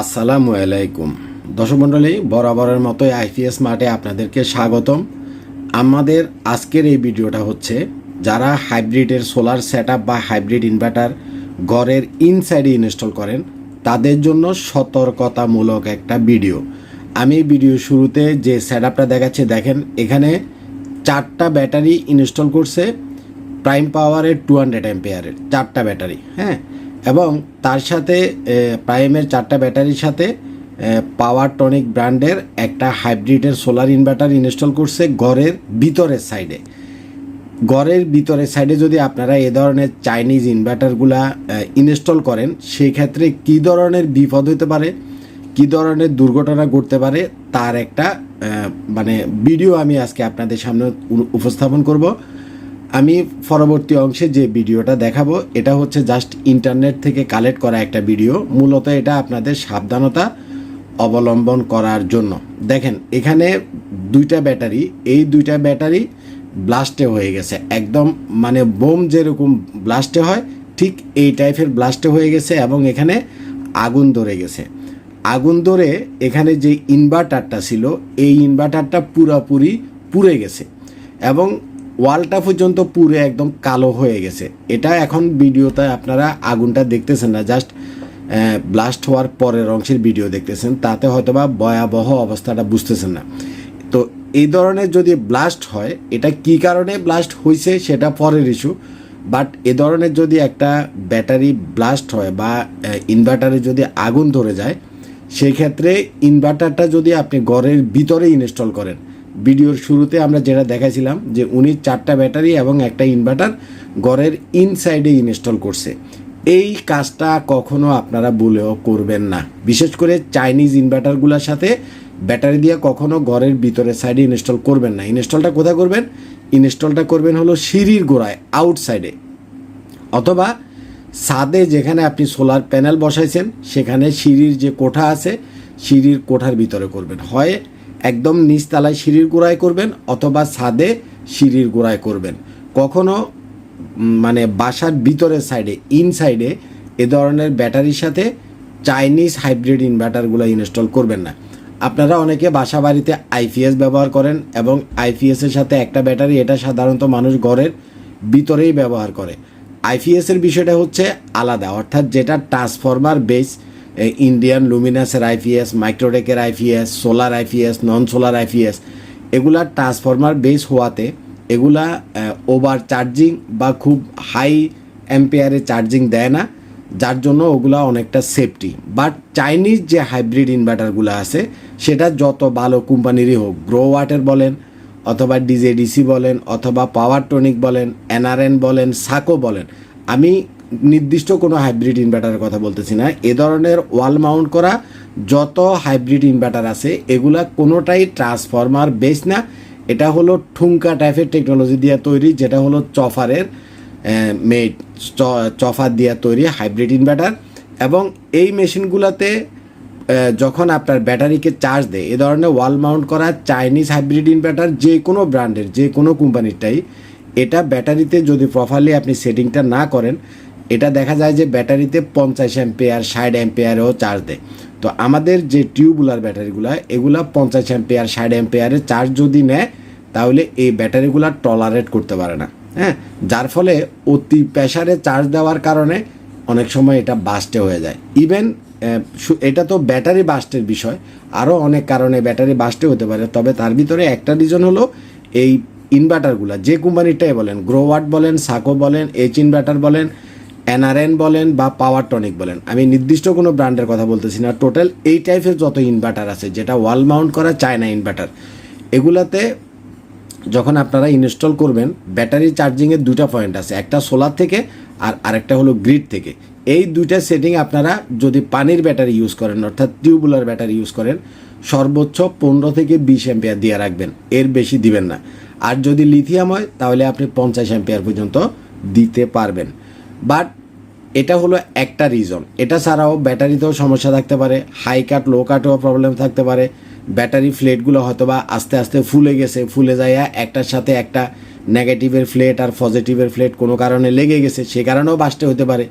আসসালামু আলাইকুম। দর্শক মণ্ডলী, বরাবরের মতোই আইপিএস মার্টে আপনাদেরকে স্বাগতম। আমাদের আজকের এই ভিডিওটা হচ্ছে, যারা হাইব্রিডের সোলার সেট বা হাইব্রিড ইনভার্টার ঘরের ইনসাইডে ইনস্টল করেন, তাদের জন্য সতর্কতামূলক একটা ভিডিও। আমি ভিডিও শুরুতে যে সেট আপটা দেখাচ্ছি, দেখেন, এখানে চারটা ব্যাটারি ইনস্টল করছে প্রাইম পাওয়ারের টু হান্ড্রেড অ্যাম্পিয়ারের চারটা ব্যাটারি হ্যাঁ? এবং তার সাথে প্রাইমের চারটা ব্যাটারির সাথে পাওয়ার টনিক ব্র্যান্ডের একটা হাইব্রিডের সোলার ইনভার্টার ইনস্টল করছে ঘরের ভিতরের সাইডে। ঘরের ভিতরের সাইডে যদি আপনারা এ ধরনের চাইনিজ ইনভার্টারগুলা ইনস্টল করেন সেই ক্ষেত্রে কী ধরনের বিপদ হতে পারে, কী ধরনের দুর্ঘটনা ঘটতে পারে, তার একটা মানে ভিডিও আমি আজকে আপনাদের সামনে উপস্থাপন করব। আমি পরবর্তী অংশে যে ভিডিওটা দেখাবো, এটা হচ্ছে জাস্ট ইন্টারনেট থেকে কালেক্ট করা একটা ভিডিও মূলত এটা আপনাদের সাবধানতা অবলম্বন করার জন্য। দেখেন, এখানে দুইটা ব্যাটারি, এই দুইটা ব্যাটারি ব্লাস্টে হয়ে গেছে। একদম মানে বোম যেরকম ব্লাস্টে হয়, ঠিক এই টাইপের ব্লাস্টে হয়ে গেছে এবং এখানে আগুন ধরে গেছে। আগুন ধরে এখানে যে ইনভার্টারটা ছিল, এই ইনভার্টারটা পুরাপুরি পুড়ে গেছে। এবং ওয়ালটা পর্যন্ত পুরে একদম কালো হয়ে গেছে। এটা এখন ভিডিওতে আপনারা আগুনটা দেখতেছেন না জাস্ট ব্লাস্ট হওয়ার পরের অংশের ভিডিও দেখতেছেন। তাতে হয়তোবা ভয়াবহ অবস্থাটা বুঝতেছেন না। তো এই ধরনের যদি ব্লাস্ট হয়, এটা কি কারণে ব্লাস্ট হয়েছে সেটা পরের ইস্যু বাট এ ধরনের যদি একটা ব্যাটারি ব্লাস্ট হয় বা ইনভার্টারে যদি আগুন ধরে যায় সেই ক্ষেত্রে ইনভার্টারটা যদি আপনি ঘরের ভিতরে ইনস্টল করেন ভিডিওর শুরুতে আমরা যেটা দেখাইছিলাম যে উনি চারটা ব্যাটারি এবং একটা ইনভার্টার ঘরের ইনসাইডে ইনস্টল করছে। এই কাজটা কখনো আপনারা বলেও করবেন না। বিশেষ করে চাইনিজ ইনভার্টারগুলোর সাথে ব্যাটারি দিয়ে কখনো ঘরের ভিতরে সাইডে ইনস্টল করবেন না। ইনস্টলটা কোথায় করবেন? ইনস্টলটা করবেন হলো সিঁড়ির গোড়ায়, আউটসাইডে। অথবা ছাদে যেখানে আপনি সোলার প্যানেল বসাইছেন, সেখানে সিঁড়ির যে কোঠা আছে, সিঁড়ির কোঠার ভিতরে করবেন। হয় একদম নিচতলায় সিঁড়ির গোড়ায় করবেন অথবা ছাদে সিঁড়ির গোড়ায় করবেন। কখনো মানে বাসার ভিতরের সাইডে ইনসাইডে এ ধরনের ব্যাটারির সাথে চাইনিজ হাইব্রিড ইনভার্টারগুলো ইনস্টল করবেন না। আপনারা অনেকে বাসা বাড়িতে আইপিএস ব্যবহার করেন এবং আইপিএসের সাথে একটা ব্যাটারি এটা সাধারণত মানুষ ঘরের ভিতরেই ব্যবহার করে। আইপিএসের বিষয়টা হচ্ছে আলাদা, অর্থাৎ যেটা ট্রান্সফরমার বেস ইন্ডিয়ান লুমিনাসের IPS মাইক্রোটেকের IPS solar IPS non solar IPS এগুলা ট্রান্সফরমার বেস হওয়াতে এগুলা ওভার চার্জিং বা খুব হাই অ্যাম্পিয়ারে চার্জিং দেয় না, যার জন্য ওগুলা অনেকটা সেফটি বাট চাইনিজ যে হাইব্রিড ইনভার্টারগুলো আছে, সেটা যত ভালো কোম্পানিরই হোক গ্রো ওয়াটার বলেন, অথবা ডিজেডিসি বলেন, অথবা পাওয়ার টনিক বলেন এনআরএন বলেন সাকো বলেন, আমি নির্দিষ্ট কোনো হাইব্রিড ইনভার্টারের কথা বলতেছি না। এ ধরনের ওয়াল মাউন্ট করা যত হাইব্রিড ইনভার্টার আছে, এগুলা কোনোটাই ট্রান্সফরমার বেস না। এটা হলো ঠুঙ্কা টাইপের টেকনোলজি দিয়ে তৈরি, যেটা হলো চফারের মেড চফার দিয়ে তৈরি হাইব্রিড ইনভার্টার এবং এই মেশিনগুলোতে যখন আপনার ব্যাটারিকে চার্জ দেয়, এ ধরনের ওয়াল মাউন্ট করা চাইনিজ হাইব্রিড ইনভার্টার যে কোনো ব্র্যান্ডের যে কোনো কোম্পানিরটাই এটা ব্যাটারিতে যদি প্রপারলি আপনি সেটিংটা না করেন এটা দেখা যায় যে ব্যাটারিতে পঞ্চাশ অ্যাম্পেয়ার, ষাট অ্যাম্পেয়ারেও চার্জ দেয়। তো আমাদের যে টিউবুলার ব্যাটারিগুলো, এগুলা পঞ্চাশ অ্যাম্পেয়ার, ষাট অ্যাম্পেয়ারের চার্জ যদি নেয়, তাহলে এই ব্যাটারিগুলো টলারেট করতে পারে না। হ্যাঁ? যার ফলে অতি প্রেশারে চার্জ দেওয়ার কারণে অনেক সময় এটা বাস্টে হয়ে যায়। ইভেন এটা তো ব্যাটারি বাস্টের বিষয়। আরও অনেক কারণে ব্যাটারি বাস্টে হতে পারে। তবে তার ভিতরে একটা রিজন হলো, এই ইনভার্টারগুলো যে কোম্পানিটাই বলেন গ্রোওয়াট বলেন সাকো বলেন এইচ ইনভার্টার বলেন এনআরএন বলেন বা পাওয়ার টনিক বলেন। আমি নির্দিষ্ট কোনো ব্র্যান্ডের কথা বলতেছি না। টোটাল এই টাইপের যত ইনভার্টার আছে, যেটা ওয়াল মাউন্ট করা চায়না ইনভার্টার, এগুলাতে যখন আপনারা ইনস্টল করবেন, ব্যাটারি চার্জিংয়ের দুটা পয়েন্ট আছে, একটা সোলার থেকে আর আরেকটা হলো গ্রিড থেকে। এই দুইটা সেটিং আপনারা যদি পানির ব্যাটারি ইউজ করেন, অর্থাৎ টিউবুলার ব্যাটারি ইউজ করেন, সর্বোচ্চ পনেরো থেকে বিশ অ্যাম্পিয়ার দিয়ে রাখবেন। এর বেশি দিবেন না। আর যদি লিথিয়াম হয়, তাহলে আপনি পঞ্চাশ অ্যাম্পিয়ার পর্যন্ত দিতে পারবেন। বাট এটা হলো একটা রিজন এটা ছাড়াও ব্যাটারিতেও সমস্যা থাকতে পারে হাই কাট লো কাটেও প্রবলেম থাকতে পারে। ব্যাটারি ফ্লেটগুলো হয়তো বা আস্তে আস্তে ফুলে গেছে, ফুলে যায় একটার সাথে একটা নেগেটিভের ফ্লেট আর পজিটিভের ফ্লেট কোনো কারণে লেগে গেছে, সে কারণেও বাসতে হতে পারে।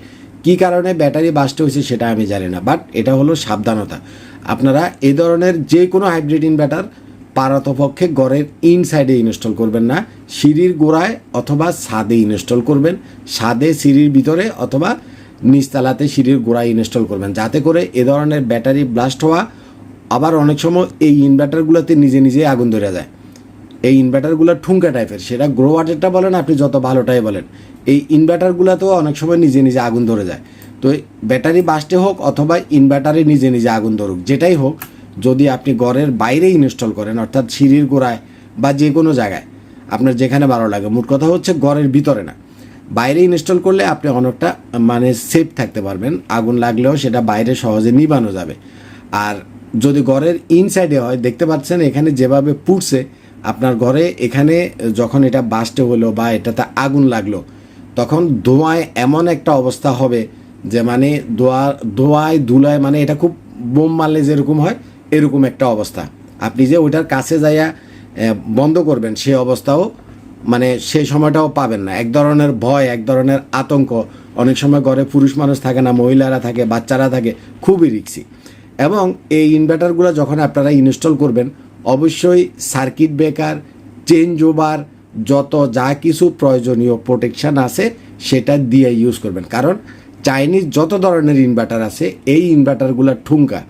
কি কারণে ব্যাটারি বাস্ট হয়েছে সেটা আমি জানি না বাট এটা হলো সাবধানতা। আপনারা এই ধরনের যে কোনো হাইব্রিড ইনভার্টার পারতপক্ষে ঘরের ইনসাইডে ইনস্টল করবেন না, সিঁড়ির গোড়ায় অথবা ছাদে ইনস্টল করবেন, ছাদে সিঁড়ির ভিতরে অথবা নিচতলাতে সিঁড়ির গোড়ায় ইনস্টল করবেন। যাতে করে এ ধরনের ব্যাটারি ব্লাস্ট হওয়া, আবার অনেক সময় এই ইনভার্টারগুলোতে নিজে নিজে আগুন ধরে যায় এই ইনভার্টারগুলো ঠুঙ্কা টাইপের সেটা গ্রো ওয়াটারটা বলেন, আপনি যত ভালোটাই বলেন, এই ইনভার্টারগুলোতেও অনেক সময় নিজে নিজে আগুন ধরে যায়। তো ব্যাটারি বাস্টে হোক অথবা ইনভার্টারে নিজে নিজে আগুন ধরুক, যেটাই হোক যদি আপনি ঘরের বাইরে ইনস্টল করেন, অর্থাৎ সিঁড়ির গোড়ায় বা যে কোনো জায়গায়, আপনার যেখানে ভালো লাগে। মোট কথা হচ্ছে ঘরের ভিতরে না। বাইরে ইনস্টল করলে আপনি অনেকটা মানে সেফ থাকতে পারবেন। আগুন লাগলেও সেটা বাইরে সহজে নিবানো যাবে। আর যদি ঘরের ইনসাইডে হয়, দেখতে পাচ্ছেন এখানে যেভাবে পুড়ছে, আপনার ঘরে এখানে যখন এটা বাস্টে হলো বা এটাতে আগুন লাগল, তখন ধোঁয়ায় এমন একটা অবস্থা হবে যে মানে ধোয়া, ধোঁয়ায়, ধুলায় মানে এটা খুব বোম মারলে যেরকম হয় এরকম একটা অবস্থা। আপনি যে ওইটার কাছে যাইয়া বন্ধ করবেন সেই অবস্থাও মানে সেই সময়টাও পাবেন না। এক ধরনের ভয়, এক ধরনের আতঙ্ক। অনেক সময় ঘরে পুরুষ মানুষ থাকে না, মহিলারা থাকে, বাচ্চারা থাকে, খুবই রিক্সি। এবং এই ইনভার্টারগুলো যখন আপনারা ইনস্টল করবেন, অবশ্যই সার্কিট ব্রেকার, চেঞ্জ ওভার, যত যা কিছু প্রয়োজনীয় প্রোটেকশান আছে, সেটা দিয়ে ইউজ করবেন। কারণ চাইনিজ যত ধরনের ইনভার্টার আছে, এই ইনভার্টারগুলো ঠুঙ্কা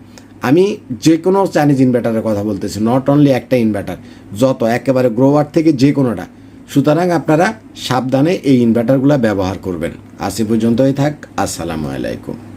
আমি যে কোনো চাইনিজ ইনভার্টারের কথা বলতেছি নট অনলি একটা ইনভার্টার যত, একেবারে গ্রোয়ার থেকে যে কোনোটা সুতরাং আপনারা সাবধানে এই ইনভার্টারগুলো ব্যবহার করবেন। আজ পর্যন্তই থাক, আসসালামু আলাইকুম।